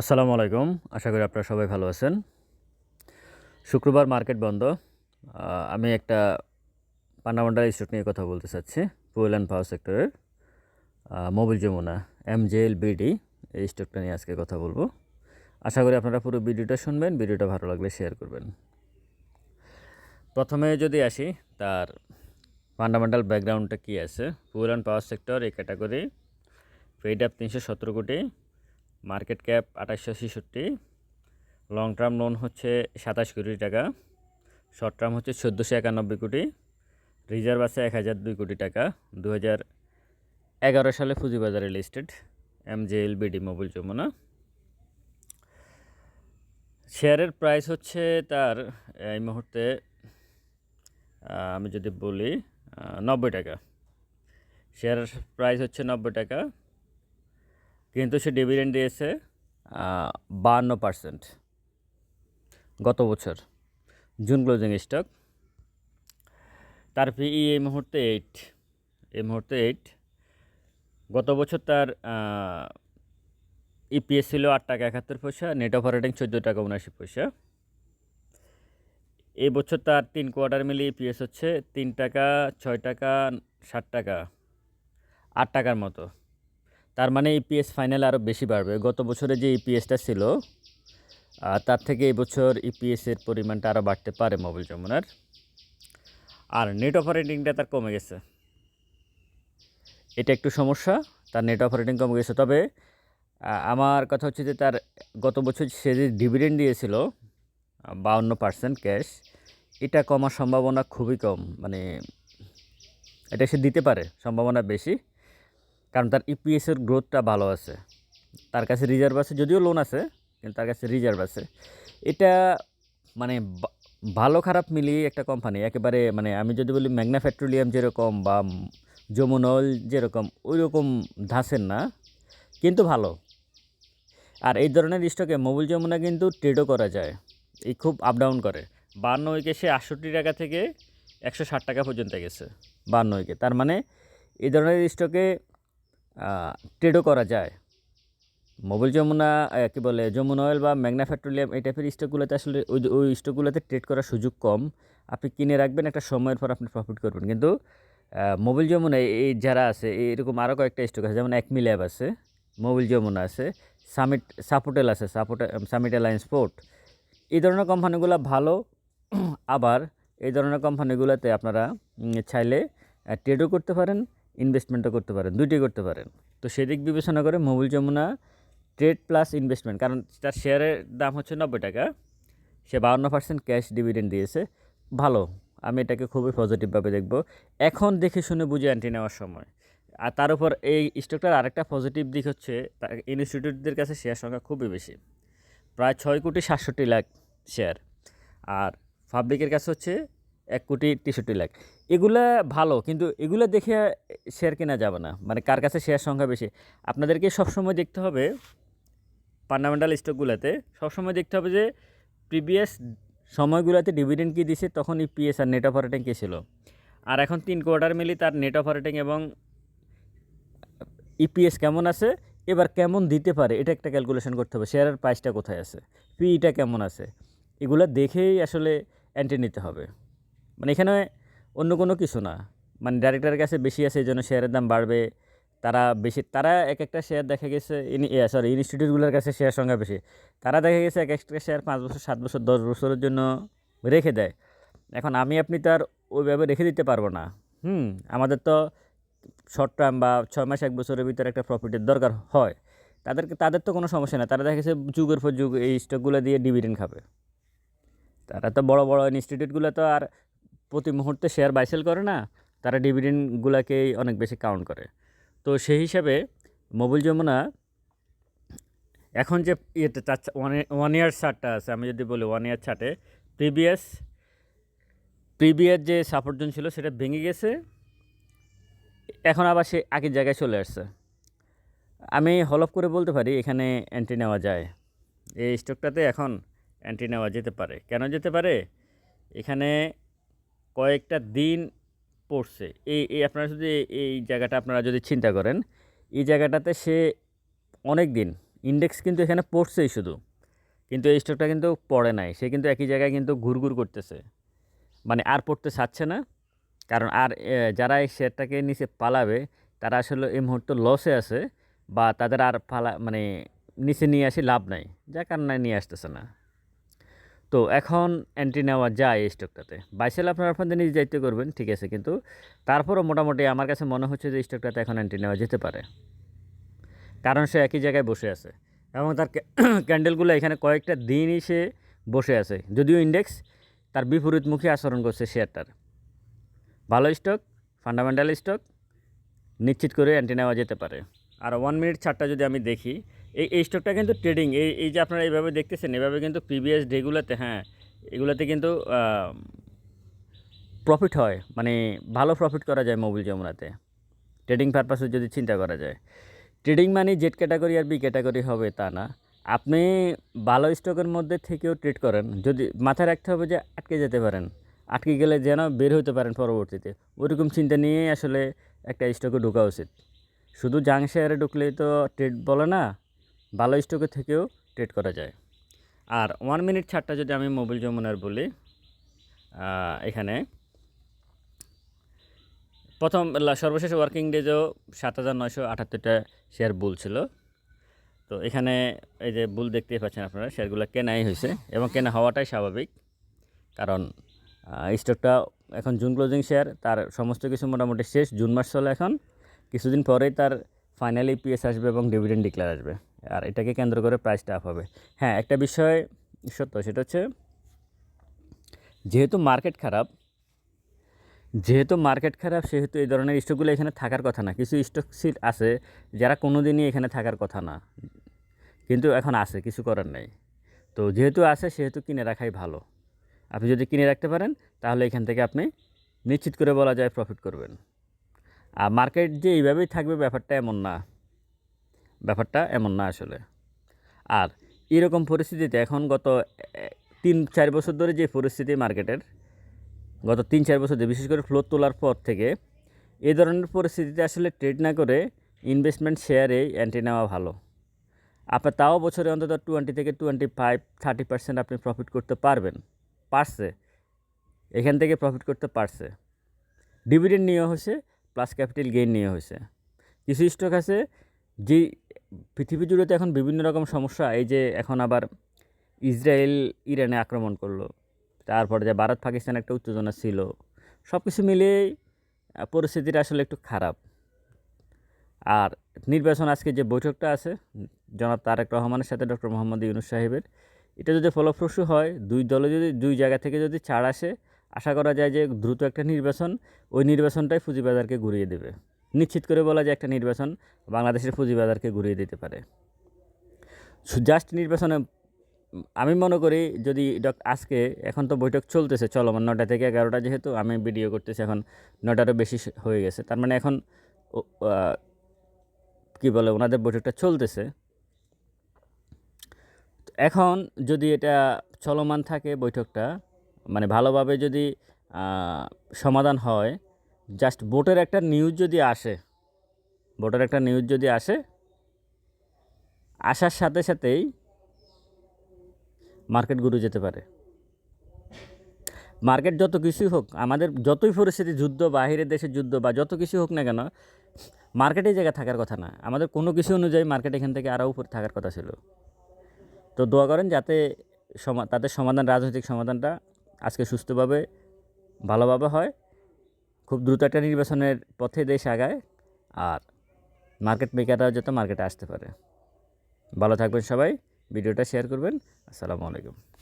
আসসালামু আলাইকুম। আশা করি আপনারা সবাই ভালো আছেন। শুক্রবার মার্কেট বন্ধ। আমি একটা পান্ডামান্ডাল স্টক নিয়ে কথা বলতে চাচ্ছি ফুয়েল অ্যান্ড পাওয়ার সেক্টরের Mobil Jamuna M JL BD এই স্টকটা নিয়ে আজকে কথা বলব। আশা করি আপনারা পুরো ভিডিওটা শুনবেন, ভিডিওটা ভালো লাগলে শেয়ার করবেন। প্রথমে যদি আসি, তার ফান্ডামেন্টাল ব্যাকগ্রাউন্ডটা কী আছে? ফুয়েল অ্যান্ড পাওয়ার সেক্টর এই ক্যাটাগরি পেইড আপ তিনশো সতেরো কোটি। মার্কেট ক্যাপ আঠাশশো ছেষট্টি, লং টার্ম লোন হচ্ছে সাতাশ কোটি টাকা, শর্ট টার্ম হচ্ছে চোদ্দোশো একানব্বই কোটি, রিজার্ভ আছে এক হাজার দুই কোটি টাকা দু হাজার এগারো সালে পুঁজিবাজারে listed M J L BD Mobil Jamuna. শেয়ারের প্রাইস হচ্ছে তার, এই মুহূর্তে আমি যদি বলি নব্বই টাকা। শেয়ারের প্রাইস হচ্ছে নব্বই টাকা। কিন্তু সে ডিভিডেন্ড দিয়েছে বাহান্ন পার্সেন্ট গত বছর জুন ক্লোজিং স্টক তার পিই এই মুহূর্তে এইট এই মুহূর্তে এইট গত বছর তার ইপিএস ছিল আট টাকা একাত্তর পয়সা নেট অপারেটিং চোদ্দ টাকা উনআশি পয়সা। এই বছর তার তিন কোয়ার্টার মিলে ইপিএস হচ্ছে তিন টাকা, ছয় টাকা ষাট টাকা, আট টাকার মতো। তার মানে ইপিএস ফাইনাল আরও বেশি বাড়বে। গত বছরে যে ইপিএসটা ছিল তার থেকে এবছর ইপিএসের পরিমাণটা আরও বাড়তে পারে মোবাইল যমুনার। আর নেট অপারেটিংটা তার কমে গেছে। এটা একটু সমস্যা, তার নেট অপারেটিং কমে গেছে। তবে আমার কথা হচ্ছে যে তার গত বছর সে যে ডিভিডেন্ড দিয়েছিল, বাউন্ন পার্সেন্ট ক্যাশ এটা কমার সম্ভাবনা খুবই কম। মানে এটা সে দিতে পারে, সম্ভাবনা বেশি। কারণ তার ইপিএসের গ্রোথটা ভালো আছে। তার কাছে রিজার্ভ আছে, যদিও লোন আছে, কিন্তু তার কাছে রিজার্ভ আছে। এটা মানে ভালো খারাপ মিলিয়ে একটা কোম্পানি একেবারে মানে আমি যদি বলি ম্যাগনা পেট্রোলিয়াম যেরকম বা যমুনা অয়েল যেরকম ওই রকম ধাঁচের না, কিন্তু ভালো। আর এই ধরনের স্টকে মোবিল যমুনা কিন্তু ট্রেডও করা যায়। এই খুব আপ ডাউন করে। বান্ন উইকে সে আটষট্টি টাকা থেকে একশো ষাট টাকা পর্যন্ত গেছে, বান্ন উইকে। তার মানে এই ধরনের স্টকে ট্রেডও করা যায়। মোবিল যমুনা কী বলে, যমুনা অয়েল বা ম্যাগনা পেট্রোলিয়াম, এই টাইপের স্টকগুলোতে আসলে ওই ওই স্টকগুলোতে ট্রেড করার সুযোগ কম। আপনি কিনে রাখবেন, একটা সময়ের পর আপনি প্রফিট করবেন। কিন্তু মোবিল যমুনা এই যারা আছে এরকম আরও কয়েকটা স্টক আছে, যেমন একমি ল্যাব আছে, মোবিল যমুনা আছে, সামিট, সাপোর্টেল আছে, সাপোর্ট, সামিট অ্যালায়েন্স স্পোর্ট এই ধরনের কোম্পানিগুলো ভালো, আবার এই ধরনের কোম্পানিগুলোতে আপনারা চাইলে ট্রেডও করতে পারেন। ইনভেস্টমেন্টও করতে পারেন দুইটি করতে পারেন। তো সেদিক বিবেচনা করে Mobil Jamuna trade plus investment কারণ তার শেয়ারের দাম হচ্ছে নব্বই টাকা, সে বাউন্ন পার্সেন্ট ক্যাশ ডিভিডেন্ড দিয়েছে, ভালো, আমি এটাকে খুবই পজিটিভভাবে দেখব। এখন দেখে শুনে বুঝে অ্যান্টি নেওয়ার সময়। আর তার উপর এই স্টকটার আরেকটা পজিটিভ দিক হচ্ছে ইনস্টিটিউটদের কাছে শেয়ার সংখ্যা খুবই বেশি, প্রায় ছয় কোটি সাতষট্টি লাখ শেয়ার আর পাবলিকের কাছে হচ্ছে এক কোটি তেষট্টি লাখ। এগুলা ভালো, কিন্তু এগুলা দেখে শেয়ার কেনা যাবে না। মানে কার কাছে শেয়ার সংখ্যা বেশি? আপনাদেরকে সবসময় দেখতে হবে ফান্ডামেন্টাল স্টকগুলোতে সবসময় দেখতে হবে যে প্রিভিয়াস সময়গুলোতে ডিভিডেন্ড কী দিছে, তখন ইপিএস আর নেট অপারেটিং কী ছিল? আর এখন তিন কোয়ার্টার মিলি তার নেট অপারেটিং এবং ইপিএস কেমন আছে, এবার কেমন দিতে পারে, এটা একটা ক্যালকুলেশন করতে হবে শেয়ারের প্রাইসটা কোথায় আছে পিইটা কেমন আছে, এগুলো দেখেই আসলে এন্ট্রি নিতে হবে। মানে এখানে অন্য কোনো কিছু না। মানে ডাইরেক্টরের কাছে বেশি আছে এই জন্য শেয়ারের দাম বাড়বে। তারা বেশি, তারা এক একটা শেয়ার দেখা গেছে সরি ইনস্টিটিউটগুলোর কাছে শেয়ার সংখ্যা বেশি। তারা দেখা গেছে এক একটা শেয়ার পাঁচ বছর, সাত বছর, দশ বছরের জন্য রেখে দেয়। এখন আমি, আপনি তার ওইভাবে রেখে দিতে পারব না। হুম, আমাদের তো শর্ট টার্ম বা ছয় মাস, এক বছরের ভিতরে একটা প্রফিটের দরকার হয়। তাদেরকে, তাদের তো কোনো সমস্যা না তারা দেখা গেছে যুগের পর যুগ এই স্টকগুলো দিয়ে ডিভিডেন্ড খাবে। তারা তো বড় বড় ইনস্টিটিউটগুলো তো আর প্রতি মুহূর্তে শেয়ার বাইসেল করে না, তারা ডিভিডেন্ডগুলোকেই অনেক বেশি কাউন্ট করে। তো সেই হিসাবে মোবিল যমুনা এখন যে ইয়েতে ওয়ান ইয়ার চার্টটা আছে, আমি যদি বলি ওয়ান ইয়ার চার্টে প্রিভিয়াস প্রিভিয়াস যে সাপোর্ট জোন ছিল সেটা ভেঙে গেছে, এখন আবার সে আগের জায়গায় চলে আসছে। আমি হলফ করে বলতে পারি, এখানে এন্ট্রি নেওয়া যায়। এই স্টকটাতে এখন এন্ট্রি নেওয়া যেতে পারে। কেন যেতে পারে? এখানে কয়েকটা দিন পড়ছে। এই এই আপনারা যদি এই জায়গাটা আপনারা যদি চিন্তা করেন, এই জায়গাটাতে সে অনেক দিন ইন্ডেক্স কিন্তু এখানে পড়ছেই শুধু। কিন্তু এই স্টকটা কিন্তু পড়ে নাই। সে কিন্তু একই জায়গায় কিন্তু ঘুরঘুর করতেছে। মানে আর পড়তে চাচ্ছে না। কারণ আর যারা এই শেয়ারটাকে নিচে পালাবে, তারা আসলে এই মুহূর্তে লসে আছে, বা তাদের আর পালা মানে নিচে নিয়ে আসি লাভ নাই। যার কারণে নিয়ে আসতেছে না। তো এখন এন্ট্রি নেওয়া যায় এই স্টকটাতে বাইসেল আপনারা আপনাদের নিজে দায়িত্ব করবেন, ঠিক আছে, কিন্তু তারপরও মোটামুটি আমার কাছে মনে হচ্ছে যে স্টকটাতে এখন এন্ট্রি নেওয়া যেতে পারে। কারণ সে একই জায়গায় বসে আছে এবং তার ক্যান্ডেলগুলো এখানে কয়েকটা দিনই সে বসে আছে। যদিও ইন্ডেক্স তার বিপরীতমুখী আচরণ করছে শেয়ারটার ভালো স্টক ফান্ডামেন্টাল স্টক নিশ্চিত করে এন্ট্রি নেওয়া যেতে পারে। আর ওয়ান মিনিট ছাড়টা যদি আমি দেখি, এই এই স্টকটা কিন্তু ট্রেডিং এই এই যে আপনারা এইভাবে দেখতেছেন, এভাবে কিন্তু প্রিভিয়াস ডেগুলোতে হ্যাঁ এগুলোতে কিন্তু প্রফিট হয় মানে ভালো প্রফিট করা যায় মোবিল যমুনাতে। ট্রেডিং পারপাসে যদি চিন্তা করা যায়। ট্রেডিং মানে জেড ক্যাটাগরি আর বি ক্যাটাগরি হবে তা না। আপনি ভালো স্টকের মধ্যে থেকেও ট্রেড করেন। যদি মাথায় রাখতে হবে যে আটকে যেতে পারেন। আটকে গেলে যেন বের হতে পারেন পরবর্তীতে। ওরকম চিন্তা নিয়েই আসলে একটা স্টকে ঢোকা উচিত। শুধু জাং শেয়ারে ঢুকলেই তো ট্রেড বলে না, ভালো স্টকে থেকেও ট্রেড করা যায়। আর ওয়ান মিনিট ছাড়টা যদি আমি মোবিল যমুনার বলি এখানে। প্রথম সর্বশেষ ওয়ার্কিং ডেজও সাত হাজার নয়শো আটাত্তরটা শেয়ার বুল ছিল। তো এখানে এই যে বুল দেখতেই পাচ্ছেন আপনারা শেয়ারগুলো কেনাই হয়েছে এবং কেনা হওয়াটাই স্বাভাবিক। কারণ স্টকটা এখন জুন ক্লোজিং শেয়ার তার সমস্ত কিছু মোটামুটি শেষ জুন মাস চলে এখন। কিছুদিন পরেই তার ফাইনালি পিএস আসবে এবং ডিভিডেন্ড ডিক্লেয়ার আসবে। আর এটাকে কেন্দ্র করে প্রাইসটা আপ হবে। হ্যাঁ একটা বিষয় সত্য, সেটা হচ্ছে যেহেতু মার্কেট খারাপ, যেহেতু মার্কেট খারাপ, সেহেতু এই ধরনের স্টকগুলো এখানে থাকার কথা না। কিছু স্টক সিট আছে যারা কোনো দিনই এখানে থাকার কথা না। কিন্তু এখন আছে, কিছু করার নেই। তো যেহেতু আছে, সেহেতু কিনে রাখাই ভালো। আপনি যদি কিনে রাখতে পারেন, তাহলে এখান থেকে আপনি নিশ্চিত করে বলা যায় প্রফিট করবেন। আর মার্কেট যে এইভাবেই থাকবে, ব্যাপারটা এমন না। ব্যাপারটা এমন না আসলে। আর এরকম পরিস্থিতিতে এখন গত তিন, চার বছর ধরে যে পরিস্থিতি মার্কেটের, গত তিন, চার বছর ধরে, বিশেষ করে ফ্লোর তোলার পর থেকে এই ধরনের পরিস্থিতিতে আসলে ট্রেড না করে ইনভেস্টমেন্ট শেয়ারে এন্ট্রি নেওয়া ভালো। আপনার তাও বছরে অন্তত টোয়েন্টি থেকে টোয়েন্টি ফাইভ থার্টি পার্সেন্ট আপনি প্রফিট করতে পারবেন, পারছে। এখান থেকে প্রফিট করতে পারছে। ডিভিডেন্ড নিয়ে হয়েছে প্লাস ক্যাপিটাল গেইন নিয়ে হয়েছে। কিছু স্টক আছে যে পৃথিবী জুড়ে তো এখন বিভিন্ন রকম সমস্যা এই যে এখন আবার ইসরায়েল ইরানে আক্রমণ করল তারপরে যে ভারত পাকিস্তান একটা উত্তেজনা ছিল সব কিছু আহ, পরিস্থিতিটা আসলে একটু খারাপ। আর নির্বাচন আজকে যে বৈঠকটা আছে জনাব তারেক রহমানের সাথে ডক্টর মোহাম্মদ ইউনুস সাহেবের এটা যদি ফলপ্রসূ হয় দুই দলে যদি দুই জায়গা থেকে যদি ছাড় আসে আশা করা যায় যে দ্রুত একটা নির্বাচন ওই নির্বাচনটাই পুঁজিবাজারকে ঘুরিয়ে দেবে। নিশ্চিত করে বলা যায় একটা নির্বাচন বাংলাদেশের পুঁজিবাজারকে ঘুরিয়ে দিতে পারে। জাস্ট নির্বাচনে আমি মনে করি যদি আজকে এখন তো বৈঠক চলতেছে চলমান নটা থেকে এগারোটা যেহেতু, আমি ভিডিও করতেছি এখন নটারও বেশি হয়ে গেছে। তার মানে এখন কি বলে ওনাদের বৈঠকটা চলতেছে। এখন যদি এটা চলমান থাকে বৈঠকটা মানে ভালোভাবে যদি সমাধান হয় জাস্ট ভোটের একটা নিউজ যদি আসে ভোটের একটা নিউজ যদি আসে, আসার সাথে সাথেই মার্কেট ঘুরে যেতে পারে। মার্কেট যত কিছুই হোক, আমাদের যতই পরিস্থিতি যুদ্ধ বাহিরের দেশের যুদ্ধ বা যত কিছু হোক না কেন মার্কেটে জায়গা থাকার কথা না। আমাদের কোনো কিছু অনুযায়ী মার্কেট এখান থেকে আরও উপরে থাকার কথা ছিল। তো দোয়া করেন যাতে সমা, তাদের সমাধান, রাজনৈতিক সমাধানটা আজকে সুস্থভাবে, ভালোভাবে হয়। খুব দ্রুত একটা নির্বাচনের পথে দেশ আগায় আর মার্কেট মেকাররা যাতে মার্কেটে আসতে পারে। ভালো থাকবেন সবাই, ভিডিওটা শেয়ার করবেন। আসসালামু আলাইকুম।